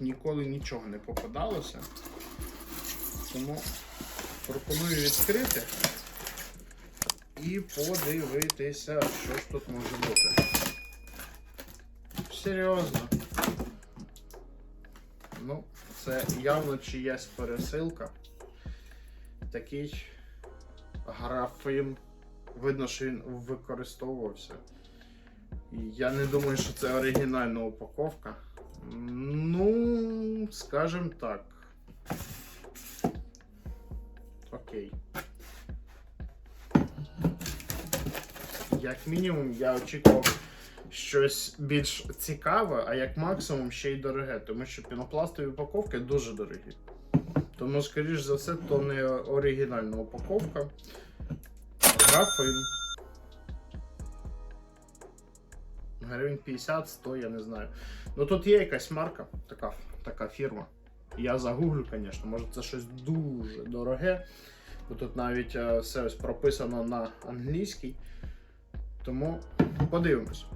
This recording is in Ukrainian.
ніколи нічого не попадалося. Тому пропоную відкрити і подивитися, що ж тут може бути. Серйозно. Ну, це явно чиясь пересилка. Такий графін. Видно, що він використовувався. Я не думаю, що це оригінальна упаковка. Ну, скажем так. Окей. Як мінімум, я очікував щось більш цікаве, а як максимум ще й дороге, тому що пінопластові упаковки дуже дорогі. Тому, скоріш за все, то не оригінальна упаковка. Графин. Гривень 50-100, я не знаю. Ну тут є якась марка, така, така фірма. Я загуглю, звісно, може це щось дуже дороге. Бо тут навіть е, все прописано на англійській. Тому подивимось.